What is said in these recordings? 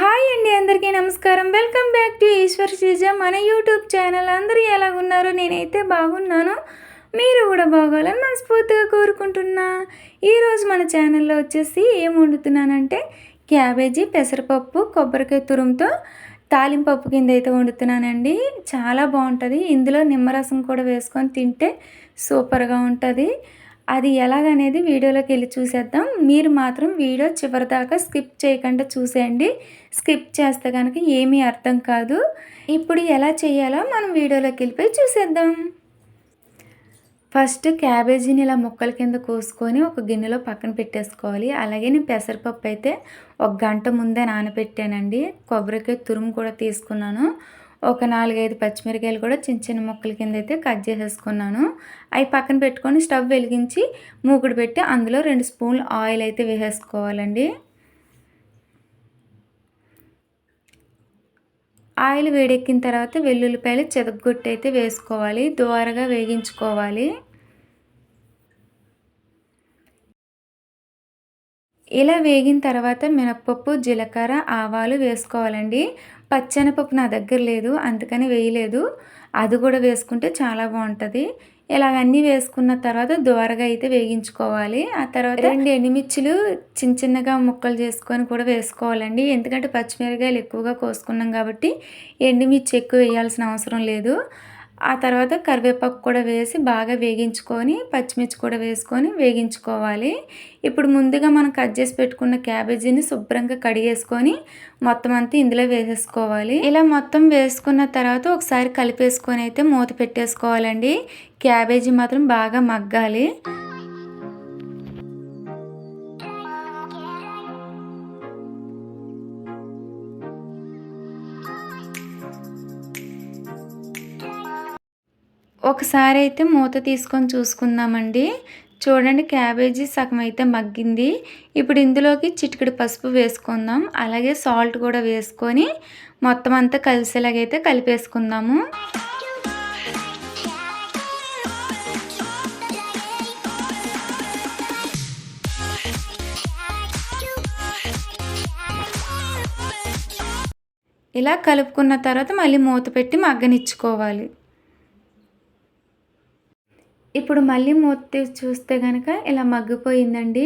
Hi అండి అందరికీ నమస్కారం. Welcome back to Eshwar Sreeja. మన యూట్యూబ్ ఛానల్ అందరూ ఎలాగున్నారు? నేనైతే బాగున్నాను. మీరు కూడా బాగోవాలని మనస్ఫూర్తిగా కోరుకుంటున్నా. ఈరోజు మన ఛానల్లో వచ్చేసి ఏం వండుతున్నానంటే క్యాబేజీ పెసరపప్పు కొబ్బరికాయ తురుముతో తాలింపప్పు కింద అయితే వండుతున్నానండి. చాలా బాగుంటుంది. ఇందులో నిమ్మరసం కూడా వేసుకొని తింటే సూపర్గా ఉంటుంది. అది ఎలాగనేది వీడియోలోకి వెళ్ళి చూసేద్దాం. మీరు మాత్రం వీడియో చివరిదాకా స్కిప్ చేయకుండా చూసేయండి. స్కిప్ చేస్తే కనుక ఏమీ అర్థం కాదు. ఇప్పుడు ఎలా చేయాలో మనం వీడియోలోకి వెళ్ళిపోయి చూసేద్దాం. ఫస్ట్ క్యాబేజీని ఇలా ముక్కల కింద కోసుకొని ఒక గిన్నెలో పక్కన పెట్టేసుకోవాలి. అలాగే నేను పెసరపప్పు అయితే ఒక గంట ముందే నానబెట్టానండి. కొబ్బరికాయ తురుము కూడా తీసుకున్నాను. ఒక నాలుగైదు పచ్చిమిరకాయలు కూడా చిన్న చిన్న ముక్కల కింద అయితే కట్ చేసేసుకున్నాను. అవి పక్కన పెట్టుకొని స్టవ్ వెలిగించి మూకుడు పెట్టి అందులో రెండు స్పూన్లు ఆయిల్ అయితే వేసేసుకోవాలండి. ఆయిల్ వేడెక్కిన తర్వాత వెల్లుల్లిపాయలు చెదగొట్టి అయితే వేసుకోవాలి. ద్వారగా వేగించుకోవాలి. ఇలా వేగిన తర్వాత మినప్పప్పు జీలకర్ర ఆవాలు వేసుకోవాలండి. పచ్చెనపప్పు నా దగ్గర లేదు అందుకని వేయలేదు. అది కూడా వేసుకుంటే చాలా బాగుంటుంది. ఇలా అన్నీ వేసుకున్న తర్వాత దోరగా అయితే వేగించుకోవాలి. ఆ తర్వాత రెండు ఎండుమిర్చులు చిన్న చిన్నగా ముక్కలు చేసుకొని కూడా వేసుకోవాలండి. ఎందుకంటే పచ్చిమిరకాయలు ఎక్కువగా కోసుకున్నాం కాబట్టి ఎండుమిర్చి ఎక్కువ వేయాల్సిన అవసరం లేదు. ఆ తర్వాత కరివేపాకు కూడా వేసి బాగా వేగించుకొని పచ్చిమిర్చి కూడా వేసుకొని వేగించుకోవాలి. ఇప్పుడు ముందుగా మనం కట్ చేసి పెట్టుకున్న క్యాబేజీని శుభ్రంగా కడిగేసుకొని మొత్తం అంతా ఇందులో వేసేసుకోవాలి. ఇలా మొత్తం వేసుకున్న తర్వాత ఒకసారి కలిపేసుకొని అయితే మూత పెట్టేసుకోవాలండి. క్యాబేజీ మాత్రం బాగా మగ్గాలి. ఒకసారి అయితే మూత తీసుకొని చూసుకుందామండి. చూడండి క్యాబేజీ సగం అయితే మగ్గింది. ఇప్పుడు ఇందులోకి చిటికెడు పసుపు వేసుకుందాం. అలాగే సాల్ట్ కూడా వేసుకొని మొత్తం అంతా కలిసేలాగైతే కలిపేసుకుందాము. ఇలా కలుపుకున్న తర్వాత మళ్ళీ మూత పెట్టి మగ్గనిచ్చుకోవాలి. ఇప్పుడు మళ్ళీ మూత చూస్తే కనుక ఇలా మగ్గిపోయిందండి.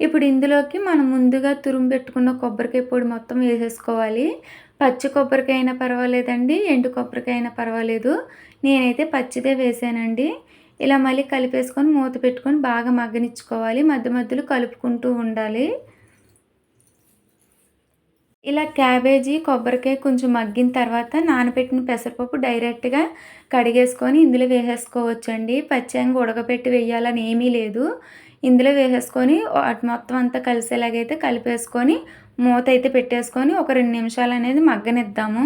ఇప్పుడు ఇందులోకి మనం ముందుగా తురుము పెట్టుకున్న కొబ్బరికాయ పొడి మొత్తం వేసేసుకోవాలి. పచ్చి కొబ్బరికాయ అయినా పర్వాలేదండి ఎండు కొబ్బరికాయ అయినా పర్వాలేదు. నేనైతే పచ్చిదే వేసానండి. ఇలా మళ్ళీ కలిపేసుకొని మూత పెట్టుకొని బాగా మగ్గనిచ్చుకోవాలి. మధ్య మధ్యలో కలుపుకుంటూ ఉండాలి. ఇలా క్యాబేజీ కొబ్బరికాయ కొంచెం మగ్గిన తర్వాత నానబెట్టిన పెసరపప్పు డైరెక్ట్గా కడిగేసుకొని ఇందులో వేసేసుకోవచ్చండి. పచ్చంగా ఉడకబెట్టి వేయాలని ఏమీ లేదు. ఇందులో వేసేసుకొని మొత్తం అంతా కలిసేలాగైతే కలిపేసుకొని మూత అయితే పెట్టేసుకొని ఒక రెండు నిమిషాలు అనేది మగ్గనిద్దాము.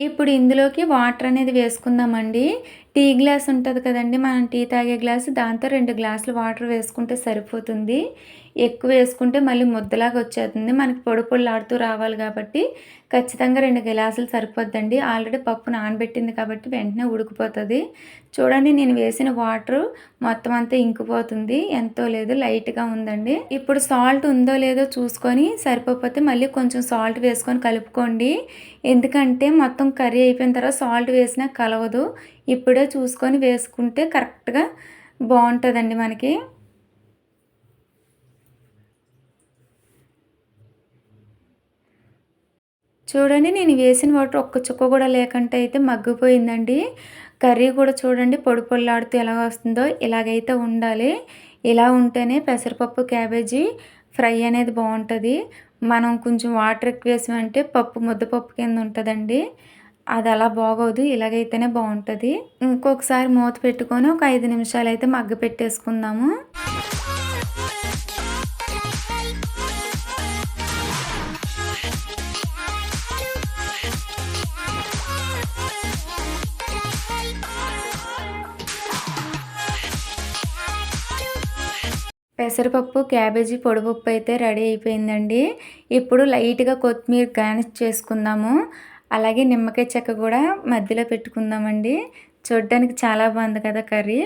ఇప్పుడు ఇందులోకి వాటర్ అనేది వేసుకుందామండి. టీ గ్లాస్ ఉంటుంది కదండి మనం టీ తాగే గ్లాసు దాంతో రెండు గ్లాసులు వాటర్ వేసుకుంటే సరిపోతుంది. ఎక్కువ వేసుకుంటే మళ్ళీ ముద్దలాగా వచ్చేస్తుంది. మనకి పొడి పొడిలాడుతూ రావాలి కాబట్టి ఖచ్చితంగా రెండు గ్లాసులు సరిపోద్దండి. ఆల్రెడీ పప్పు నానబెట్టింది కాబట్టి వెంటనే ఉడికిపోతుంది. చూడండి నేను వేసిన వాటర్ మొత్తం అంతా ఇంకిపోతుంది. ఎంతో లేదు లైట్గా ఉందండి. ఇప్పుడు సాల్ట్ ఉందో లేదో చూసుకొని సరిపోతే మళ్ళీ కొంచెం సాల్ట్ వేసుకొని కలుపుకోండి. ఎందుకంటే మొత్తం కర్రీ అయిపోయిన తర్వాత సాల్ట్ వేసినా కలవదు. ఇప్పుడే చూసుకొని వేసుకుంటే కరెక్ట్గా బాగుంటుందండి మనకి. చూడండి నేను వేసిన వాటర్ ఒక్క చుక్క కూడా లేకుంటే అయితే మగ్గిపోయిందండి. కర్రీ కూడా చూడండి పొడి పొల్లాడుతూ ఎలా వస్తుందో ఇలాగైతే ఉండాలి. ఇలా ఉంటేనే పెసరపప్పు క్యాబేజీ ఫ్రై అనేది బాగుంటుంది. మనం కొంచెం వాటర్ ఎక్కువ వేసామంటే పప్పు ముద్దపప్పు కింద ఉంటుందండి. అది అలా బాగోదు ఇలాగైతేనే బాగుంటుంది ఇంకొకసారి మూత పెట్టుకొని ఒక ఐదు నిమిషాలు అయితే మగ్గ పెట్టేసుకుందాము. పెసరపప్పు క్యాబేజీ పొడిపప్పు అయితే రెడీ అయిపోయిందండి. ఇప్పుడు లైట్గా కొత్తిమీర గార్నిష్ చేసుకుందాము. అలాగే నిమ్మకాయ చెక్క కూడా మధ్యలో పెట్టుకుందామండి. చూడ్డానికి చాలా బాగుంది కదా కర్రీ.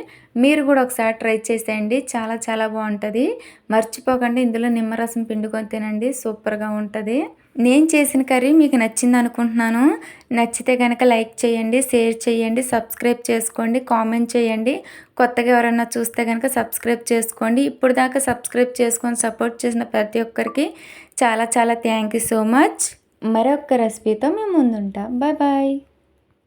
మీరు కూడా ఒకసారి ట్రై చేసేయండి. చాలా చాలా బాగుంటుంది. మర్చిపోకండి ఇందులో నిమ్మరసం పిండుకొని తినండి. సూపర్గా ఉంటుంది. నేను చేసిన కర్రీ మీకు నచ్చింది అనుకుంటున్నాను. నచ్చితే కనుక లైక్ చేయండి షేర్ చేయండి సబ్స్క్రైబ్ చేసుకోండి కామెంట్ చేయండి. కొత్తగా ఎవరన్నా చూస్తే కనుక సబ్స్క్రైబ్ చేసుకోండి. ఇప్పుడు దాకా సబ్స్క్రైబ్ చేసుకొని సపోర్ట్ చేసిన ప్రతి ఒక్కరికి చాలా చాలా థ్యాంక్ యూ సో మచ్. మరొక రెసిపీతో మేము ముందుంటాం. Bye bye.